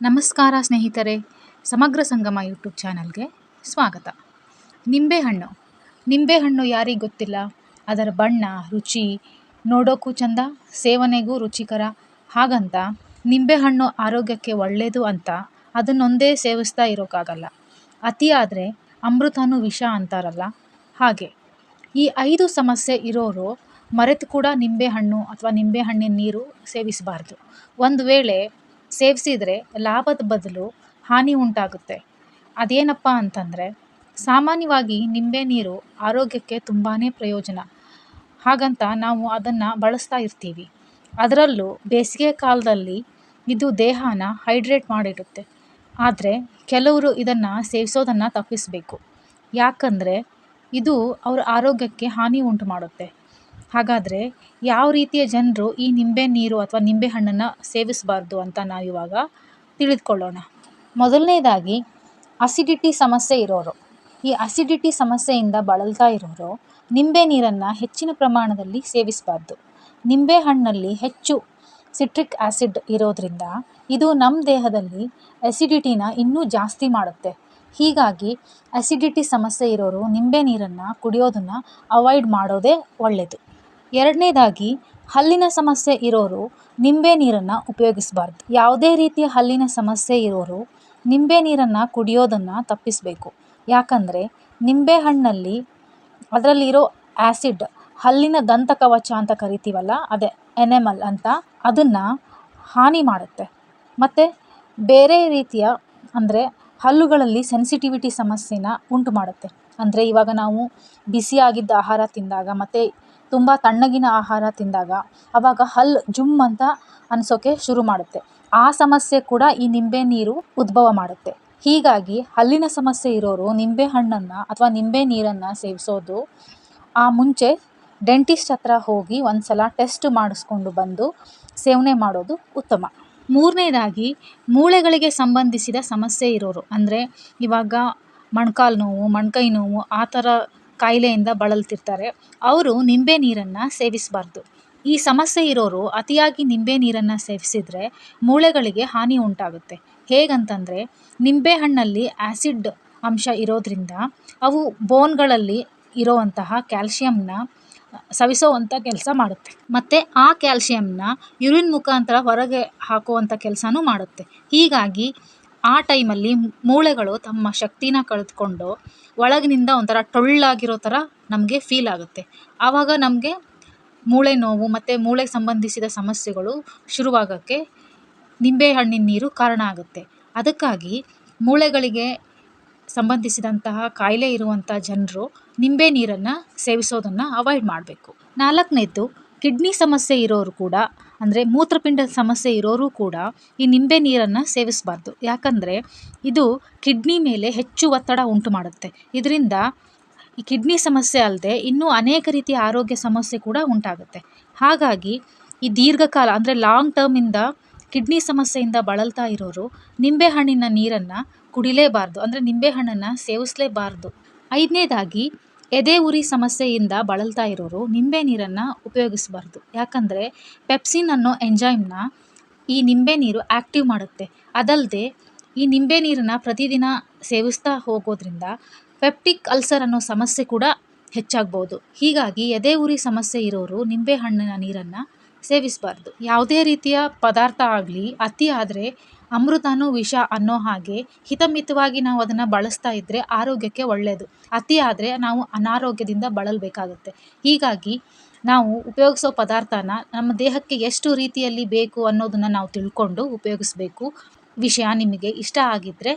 ನಮಸ್ಕಾರ ಸ್ನೇಹಿತರೆ, ಸಮಗ್ರ ಸಂಗಮ ಯೂಟ್ಯೂಬ್ ಚಾನಲ್ಗೆ ಸ್ವಾಗತ. ನಿಂಬೆಹಣ್ಣು. ನಿಂಬೆಹಣ್ಣು ಯಾರಿಗೆ ಗೊತ್ತಿಲ್ಲ? ಅದರ ಬಣ್ಣ, ರುಚಿ ನೋಡೋಕ್ಕೂ ಚಂದ, ಸೇವನೆಗೂ ರುಚಿಕರ. ಹಾಗಂತ ನಿಂಬೆಹಣ್ಣು ಆರೋಗ್ಯಕ್ಕೆ ಒಳ್ಳೆಯದು ಅಂತ ಅದನ್ನೊಂದೇ ಸೇವಿಸ್ತಾ ಇರೋಕ್ಕಾಗಲ್ಲ ಅತಿಯಾದರೆ ಅಮೃತನೂ ವಿಷ ಅಂತಾರಲ್ಲ. ಹಾಗೆ ಈ ಐದು ಸಮಸ್ಯೆ ಇರೋರು ಮರೆತು ಕೂಡ ನಿಂಬೆಹಣ್ಣು ಅಥವಾ ನಿಂಬೆಹಣ್ಣಿನ ನೀರು ಸೇವಿಸಬಾರ್ದು. ಒಂದು ವೇಳೆ ಸೇವಿಸಿದರೆ ಲಾಭದ ಬದಲು ಹಾನಿ ಉಂಟಾಗುತ್ತೆ. ಅದೇನಪ್ಪ ಅಂತಂದರೆ, ಸಾಮಾನ್ಯವಾಗಿ ನಿಂಬೆ ನೀರು ಆರೋಗ್ಯಕ್ಕೆ ತುಂಬಾ ಪ್ರಯೋಜನ. ಹಾಗಂತ ನಾವು ಅದನ್ನು ಬಳಸ್ತಾ ಇರ್ತೀವಿ. ಅದರಲ್ಲೂ ಬೇಸಿಗೆ ಕಾಲದಲ್ಲಿ ಇದು ದೇಹನ ಹೈಡ್ರೇಟ್ ಮಾಡಿಡುತ್ತೆ. ಆದರೆ ಕೆಲವರು ಇದನ್ನು ಸೇವಿಸೋದನ್ನು ತಪ್ಪಿಸಬೇಕು. ಯಾಕಂದರೆ ಇದು ಅವ್ರ ಆರೋಗ್ಯಕ್ಕೆ ಹಾನಿ ಉಂಟು ಮಾಡುತ್ತೆ. ಹಾಗಾದರೆ ಯಾವ ರೀತಿಯ ಜನರು ಈ ನಿಂಬೆ ನೀರು ಅಥವಾ ನಿಂಬೆ ಹಣ್ಣನ್ನು ಸೇವಿಸಬಾರ್ದು ಅಂತ ನಾವಿವಾಗ ತಿಳಿದುಕೊಳ್ಳೋಣ. ಮೊದಲನೇದಾಗಿ ಅಸಿಡಿಟಿ ಸಮಸ್ಯೆ ಇರೋರು. ಈ ಅಸಿಡಿಟಿ ಸಮಸ್ಯೆಯಿಂದ ಬಳಲ್ತಾ ಇರೋರು ನಿಂಬೆ ನೀರನ್ನು ಹೆಚ್ಚಿನ ಪ್ರಮಾಣದಲ್ಲಿ ಸೇವಿಸಬಾರ್ದು. ನಿಂಬೆಹಣ್ಣಲ್ಲಿ ಹೆಚ್ಚು ಸಿಟ್ರಿಕ್ ಆ್ಯಸಿಡ್ ಇರೋದ್ರಿಂದ ಇದು ನಮ್ಮ ದೇಹದಲ್ಲಿ ಅಸಿಡಿಟಿನ ಇನ್ನೂ ಜಾಸ್ತಿ ಮಾಡುತ್ತೆ. ಹೀಗಾಗಿ ಅಸಿಡಿಟಿ ಸಮಸ್ಯೆ ಇರೋರು ನಿಂಬೆ ನೀರನ್ನು ಕುಡಿಯೋದನ್ನು ಅವಾಯ್ಡ್ ಮಾಡೋದೇ ಒಳ್ಳೆಯದು ಎರಡನೇದಾಗಿ, ಹಲ್ಲಿನ ಸಮಸ್ಯೆ ಇರೋರು ನಿಂಬೆ ನೀರನ್ನು ಉಪಯೋಗಿಸಬಾರ್ದು. ಯಾವುದೇ ರೀತಿಯ ಹಲ್ಲಿನ ಸಮಸ್ಯೆ ಇರೋರು ನಿಂಬೆ ನೀರನ್ನು ಕುಡಿಯೋದನ್ನು ತಪ್ಪಿಸಬೇಕು. ಯಾಕಂದರೆ, ನಿಂಬೆ ಹಣ್ಣಲ್ಲಿ ಅದರಲ್ಲಿರೋ ಆ್ಯಸಿಡ್ ಹಲ್ಲಿನ ದಂತಕವಚ ಅಂತ ಕರಿತೀವಲ್ಲ, ಅದೇ ಎನೆಮಲ್ ಅಂತ, ಅದನ್ನು ಹಾನಿ ಮಾಡುತ್ತೆ. ಮತ್ತು ಬೇರೆ ರೀತಿಯ ಅಂದರೆ ಹಲ್ಲುಗಳಲ್ಲಿ ಸೆನ್ಸಿಟಿವಿಟಿ ಸಮಸ್ಯೆನ ಉಂಟು ಮಾಡುತ್ತೆ ಅಂದರೆ ಇವಾಗ ನಾವು ಬಿಸಿಯಾಗಿದ್ದ ಆಹಾರ ತಿಂದಾಗ ಮತ್ತು ತುಂಬ ತಣ್ಣಗಿನ ಆಹಾರ ತಿಂದಾಗ ಅವಾಗ ಹಲ್ಲು ಜುಮ್ ಅಂತ ಅನಿಸೋಕೆ ಶುರು ಮಾಡುತ್ತೆ. ಆ ಸಮಸ್ಯೆ ಕೂಡ ಈ ನಿಂಬೆ ನೀರು ಉದ್ಭವ ಮಾಡುತ್ತೆ. ಹೀಗಾಗಿ ಹಲ್ಲಿನ ಸಮಸ್ಯೆ ಇರೋರು ನಿಂಬೆ ಹಣ್ಣನ್ನು ಅಥವಾ ನಿಂಬೆ ನೀರನ್ನು ಸೇವಿಸೋದು, ಆ ಮುಂಚೆ ಡೆಂಟಿಸ್ಟ್ ಹತ್ರ ಹೋಗಿ ಒಂದು ಸಲ ಟೆಸ್ಟ್ ಮಾಡಿಸ್ಕೊಂಡು ಬಂದು ಸೇವನೆ ಮಾಡೋದು ಉತ್ತಮ. ಮೂರನೇದಾಗಿ ಮೂಳೆಗಳಿಗೆ ಸಂಬಂಧಿಸಿದ ಸಮಸ್ಯೆ ಇರೋರು. ಅಂದರೆ ಇವಾಗ ಮೊಣ್ಕಾಲು ನೋವು, ಮಣ್ಕೈ ನೋವು, ಆ ಥರ ಕಾಯಿಲೆಯಿಂದ ಬಳಲ್ತಿರ್ತಾರೆ. ಅವರು ನಿಂಬೆ ನೀರನ್ನು ಸೇವಿಸಬಾರ್ದು. ಈ ಸಮಸ್ಯೆ ಇರೋರು ಅತಿಯಾಗಿ ನಿಂಬೆ ನೀರನ್ನು ಸೇವಿಸಿದರೆ ಮೂಳೆಗಳಿಗೆ ಹಾನಿ ಉಂಟಾಗುತ್ತೆ. ಹೇಗಂತಂದರೆ ನಿಂಬೆಹಣ್ಣಲ್ಲಿ ಆ್ಯಸಿಡ್ ಅಂಶ ಇರೋದ್ರಿಂದ ಅವು ಬೋನ್ಗಳಲ್ಲಿ ಇರೋವಂತಹ ಕ್ಯಾಲ್ಸಿಯಂನ ಸವಿಸೋವಂಥ ಕೆಲಸ ಮಾಡುತ್ತೆ. ಮತ್ತು ಆ ಕ್ಯಾಲ್ಸಿಯಂನ ಯುರಿನ್ ಮುಖಾಂತರ ಹೊರಗೆ ಹಾಕುವಂಥ ಕೆಲಸನೂ ಮಾಡುತ್ತೆ. ಹೀಗಾಗಿ ಆ ಟೈಮಲ್ಲಿ ಮೂಳೆಗಳು ತಮ್ಮ ಶಕ್ತಿನ ಕಳೆದುಕೊಂಡು ಒಳಗಿನಿಂದ ಒಂಥರ ಟೊಳ್ಳಾಗಿರೋ ಥರ ನಮಗೆ ಫೀಲ್ ಆಗುತ್ತೆ. ಆವಾಗ ನಮಗೆ ಮೂಳೆ ನೋವು ಮತ್ತು ಮೂಳೆ ಸಂಬಂಧಿಸಿದ ಸಮಸ್ಯೆಗಳು ಶುರುವಾಗೋಕ್ಕೆ ನಿಂಬೆಹಣ್ಣಿನ ನೀರು ಕಾರಣ ಆಗುತ್ತೆ. ಅದಕ್ಕಾಗಿ ಮೂಳೆಗಳಿಗೆ ಸಂಬಂಧಿಸಿದಂತಹ ಕಾಯಿಲೆ ಇರುವಂಥ ಜನರು ನಿಂಬೆ ನೀರನ್ನು ಸೇವಿಸೋದನ್ನು ಅವಾಯ್ಡ್ ಮಾಡಬೇಕು. ನಾಲ್ಕನೇದು ಕಿಡ್ನಿ ಸಮಸ್ಯೆ ಇರೋರು ಕೂಡ ಅಂದರೆ ಮೂತ್ರಪಿಂಡದ ಸಮಸ್ಯೆ ಇರೋರು ಕೂಡ ಈ ನಿಂಬೆ ನೀರನ್ನು ಸೇವಿಸಬಾರ್ದು. ಯಾಕಂದರೆ ಇದು ಕಿಡ್ನಿ ಮೇಲೆ ಹೆಚ್ಚು ಒತ್ತಡ ಉಂಟು ಮಾಡುತ್ತೆ. ಇದರಿಂದ ಈ ಕಿಡ್ನಿ ಸಮಸ್ಯೆ ಅಲ್ಲದೆ ಇನ್ನೂ ಅನೇಕ ರೀತಿಯ ಆರೋಗ್ಯ ಸಮಸ್ಯೆ ಕೂಡ ಉಂಟಾಗುತ್ತೆ. ಹಾಗಾಗಿ ಈ ದೀರ್ಘಕಾಲ ಅಂದರೆ ಲಾಂಗ್ ಟರ್ಮಿಂದ ಕಿಡ್ನಿ ಸಮಸ್ಯೆಯಿಂದ ಬಳಲ್ತಾ ಇರೋರು ನಿಂಬೆಹಣ್ಣಿನ ನೀರನ್ನು ಕುಡಿಲೇಬಾರ್ದು. ಅಂದರೆ ನಿಂಬೆಹಣ್ಣನ್ನು ಸೇವಿಸಲೇಬಾರ್ದು. ಐದನೇದಾಗಿ ಎದೆ ಉರಿ ಸಮಸ್ಯೆಯಿಂದ ಬಳಲ್ತಾ ಇರೋರು ನಿಂಬೆ ನೀರನ್ನು ಉಪಯೋಗಿಸಬಾರ್ದು. ಯಾಕಂದರೆ ಪೆಪ್ಸಿನ್ ಅನ್ನೋ ಎಂಜೈಮ್ನ ಈ ನಿಂಬೆ ನೀರು ಆ್ಯಕ್ಟಿವ್ ಮಾಡುತ್ತೆ. ಅದಲ್ಲದೆ ಈ ನಿಂಬೆ ನೀರನ್ನು ಪ್ರತಿದಿನ ಸೇವಿಸ್ತಾ ಹೋಗೋದ್ರಿಂದ ಪೆಪ್ಟಿಕ್ ಅಲ್ಸರ್ ಅನ್ನೋ ಸಮಸ್ಯೆ ಕೂಡ ಹೆಚ್ಚಾಗ್ಬೋದು. ಹೀಗಾಗಿ ಎದೆ ಉರಿ ಸಮಸ್ಯೆ ಇರೋರು ನಿಂಬೆ ಹಣ್ಣಿನ ನೀರನ್ನು ಸೇವಿಸಬಾರ್ದು. ಯಾವುದೇ ರೀತಿಯ ಪದಾರ್ಥ ಆಗಲಿ, ಅತಿ ಆದರೆ ಅಮೃತನೂ ವಿಷ ಅನ್ನೋ ಹಾಗೆ ಹಿತಮಿತವಾಗಿ ನಾವು ಅದನ್ನು ಬಳಸ್ತಾ ಇದ್ದರೆ ಆರೋಗ್ಯಕ್ಕೆ ಒಳ್ಳೆಯದು ಅತಿ ಆದರೆ ನಾವು ಅನಾರೋಗ್ಯದಿಂದ ಬಳಲಬೇಕಾಗುತ್ತೆ. ಹೀಗಾಗಿ ನಾವು ಉಪಯೋಗಿಸೋ ಪದಾರ್ಥನ ನಮ್ಮ ದೇಹಕ್ಕೆ ಎಷ್ಟು ರೀತಿಯಲ್ಲಿ ಬೇಕು ಅನ್ನೋದನ್ನು ನಾವು ತಿಳ್ಕೊಂಡು ಉಪಯೋಗಿಸ್ಬೇಕು. ವಿಷಯ ನಿಮಗೆ ಇಷ್ಟ ಆಗಿದ್ದರೆ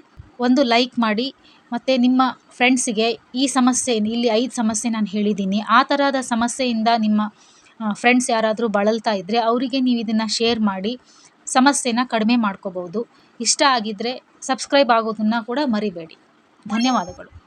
ಒಂದು ಲೈಕ್ ಮಾಡಿ, ಮತ್ತು ನಿಮ್ಮ ಫ್ರೆಂಡ್ಸಿಗೆ ಈ ಸಮಸ್ಯೆ, ಇಲ್ಲಿ ಐದು ಸಮಸ್ಯೆ ನಾನು ಹೇಳಿದ್ದೀನಿ. ಆ ಥರದ ಸಮಸ್ಯೆಯಿಂದ ನಿಮ್ಮ ಫ್ರೆಂಡ್ಸ್ ಯಾರಾದರೂ ಬಳಲ್ತಾ ಇದ್ದರೆ ಅವರಿಗೆ ನೀವು ಇದನ್ನು ಶೇರ್ ಮಾಡಿ ಸಮಸ್ಯೆನ ಕಡಿಮೆ ಮಾಡ್ಕೋಬೋದು ಇಷ್ಟ ಆಗಿದ್ದರೆ ಸಬ್ಸ್ಕ್ರೈಬ್ ಆಗೋದನ್ನು ಕೂಡ ಮರಿಬೇಡಿ. ಧನ್ಯವಾದಗಳು.